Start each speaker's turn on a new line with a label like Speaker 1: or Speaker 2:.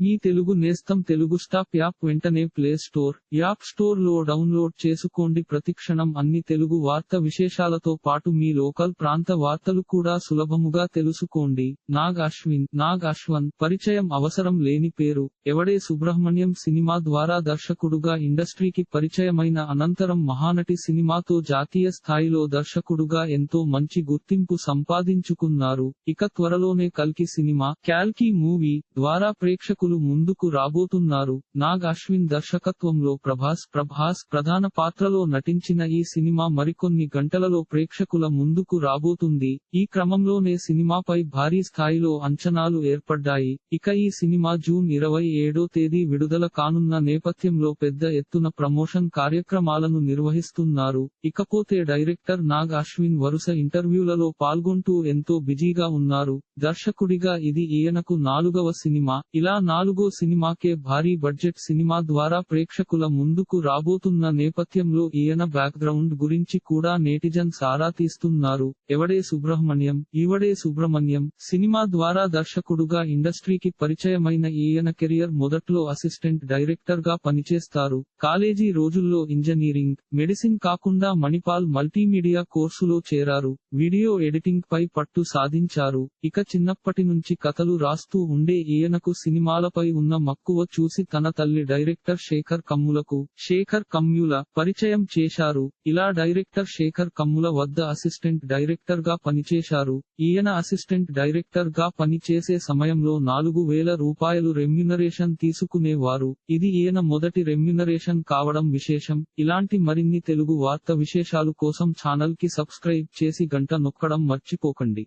Speaker 1: మీ తెలుగు నేస్తం Telugu stop app వెంటనే play store app స్టోర్లో డౌన్లోడ్ చేసుకోండి. ప్రతిక్షణం అన్ని తెలుగు వార్త విశేషాలతో పాటు మీ లోకల్ ప్రాంత వార్తలు కూడా సులభముగా తెలుసుకోండి. నాగ్ అశ్విన్ నాగ్ అశ్వన్ పరిచయం అవసరం లేని పేరు. ఎవడే సుబ్రహ్మణ్యం సినిమా ద్వారా దర్శకుడుగా ఇండస్ట్రీకి పరిచయమైన అనంతరం మహానటి సినిమాతో జాతీయ స్థాయిలో దర్శకుడుగా ఎంతో మంచి గుర్తింపు సంపాదించుకున్నారు. ఇక త్వరలోనే కల్కి సినిమా క్యాల్కి మూవీ ద్వారా ప్రేక్షకులు ముందుకు రాబోతున్నారు. నాగ్ అశ్విన్ దర్శకత్వంలో ప్రభాస్ ప్రభాస్ ప్రధాన పాత్రలో నటించిన ఈ సినిమా మరికొన్ని గంటలలో ప్రేక్షకుల ముందుకు రాబోతుంది. ఈ క్రమంలోనే సినిమాపై భారీ స్థాయిలో అంచనాలు ఏర్పడ్డాయి. ఇక ఈ సినిమా జూన్ ఇరవై ఏడో తేదీ విడుదల కానున్న నేపథ్యంలో పెద్ద ఎత్తున ప్రమోషన్ కార్యక్రమాలను నిర్వహిస్తున్నారు. ఇకపోతే డైరెక్టర్ నాగ్ అశ్విన్ వరుస ఇంటర్వ్యూలలో పాల్గొంటూ ఎంతో బిజీగా ఉన్నారు. దర్శకుడిగా ఇది ఈయనకు నాలుగవ సినిమా. ఇలా నా నాలుగో సినిమాకే భారీ బడ్జెట్ సినిమా ద్వారా ప్రేక్షకుల ముందుకు రాబోతున్న నేపథ్యంలో ఈయన బ్యాక్గ్రౌండ్ గురించి కూడా నేటిజన్స్ ఆరా తీస్తున్నారు. ఎవడే సుబ్రహ్మణ్యం ఈవడే సుబ్రహ్మణ్యం సినిమా ద్వారా దర్శకుడుగా ఇండస్ట్రీకి పరిచయమైన ఈయన కెరియర్ మొదట్లో అసిస్టెంట్ డైరెక్టర్గా పనిచేస్తారు. కాలేజీ రోజుల్లో ఇంజనీరింగ్ మెడిసిన్ కాకుండా మణిపాల్ మల్టీమీడియా కోర్సులో చేరారు. వీడియో ఎడిటింగ్ పై పట్టు సాధించారు. ఇక చిన్నప్పటి నుంచి కథలు రాస్తూ ఉండే ఈయనకు సినిమాల కమ్ములపై ఉన్న మక్కువ చూసి తన తల్లి డైరెక్టర్ శేఖర్ కమ్ములకు శేఖర్ కమ్యుల పరిచయం చేశారు. ఇలా డైరెక్టర్ శేఖర్ కమ్ముల వద్ద అసిస్టెంట్ డైరెక్టర్గా పనిచేశారు. ఈయన అసిస్టెంట్ డైరెక్టర్గా పనిచేసే సమయంలో నాలుగు వేల రూపాయలు రెమ్యునరేషన్ తీసుకునేవారు. ఇది ఈయన మొదటి రెమ్యునరేషన్ కావడం విశేషం. ఇలాంటి మరిన్ని తెలుగు వార్త విశేషాలు కోసం ఛానల్కి సబ్స్క్రైబ్ చేసి గంట నొక్కడం మర్చిపోకండి.